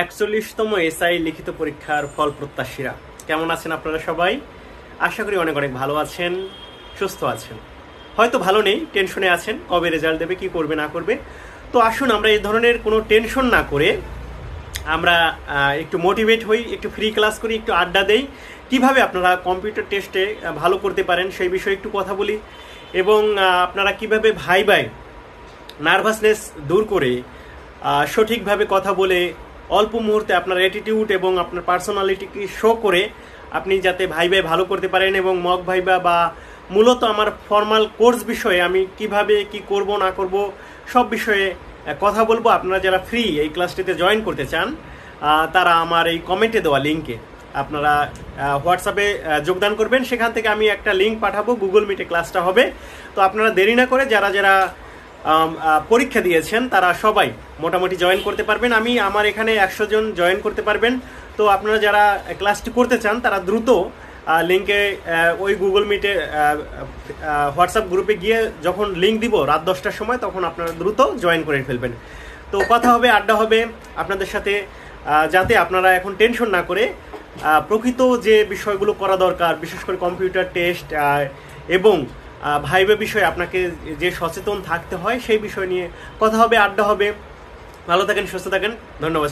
একচল্লিশতম SI লিখিত পরীক্ষার ফল প্রত্যাশীরা। কেমন আছেন আপনারা সবাই? আশা করি অনেক অনেক ভালো আছেন, সুস্থ আছেন। হয়তো ভালো নেই, টেনশনে আছেন, কবে রেজাল্ট দেবে, কি করবে, না করবে। তো আসুন আমরা এই ধরনের কোনো টেনশন না করে আমরা একটু মোটিভেট হই, একটু ফ্রি ক্লাস করি, একটু আড্ডা দেই। কীভাবে আপনারা কম্পিউটার টেস্টে ভালো করতে পারেন সেই বিষয়ে একটু কথা বলি। এবং আপনারা কীভাবে ভাই ভাই নার্ভাসনেস দূর করে সঠিকভাবে কথা বলে অল্প মুহূর্তে আপনার অ্যাটিটিউড এবং আপনার পার্সোনালিটিকে শো করে আপনি যাতে ভাই ভাই ভালো করতে পারেন এবং মক ভাইবা বা মূলত আমার ফর্মাল কোর্স বিষয়ে আমি কীভাবে কি করব, না করব, সব বিষয়ে কথা বলব। আপনারা যারা ফ্রি এই ক্লাসটিতে জয়েন করতে চান তারা আমার এই কমেন্টে দেওয়া লিঙ্কে আপনারা হোয়াটসঅ্যাপে যোগদান করবেন। সেখান থেকে আমি একটা লিঙ্ক পাঠাবো। গুগল মিটে ক্লাসটা হবে। তো আপনারা দেরি না করে যারা যারা পরীক্ষা দিয়েছেন, তারা সবাই মোটামুটি জয়েন করতে পারবেন। আমি আমার এখানে একশো জন জয়েন করতে পারবেন। তো আপনারা যারা ক্লাসটি করতে চান, তারা দ্রুত লিঙ্কে ওই গুগল মিটে হোয়াটসঅ্যাপ গ্রুপে গিয়ে যখন লিঙ্ক দিব রাত দশটার সময়, তখন আপনারা দ্রুত জয়েন করে ফেলবেন। তো কথা হবে, আড্ডা হবে। আপনাদের সাথে যাতে আপনারা এখন টেনশন না করে প্রকৃত যে বিষয়গুলো করা দরকার, বিশেষ করে কম্পিউটার টেস্ট এবং ভাইবে বিষয়ে আপনাকে যে সচেতন থাকতে হয় সেই বিষয় নিয়ে কথা হবে, আড্ডা হবে। ভালো থাকেন, সুস্থ থাকেন। ধন্যবাদ।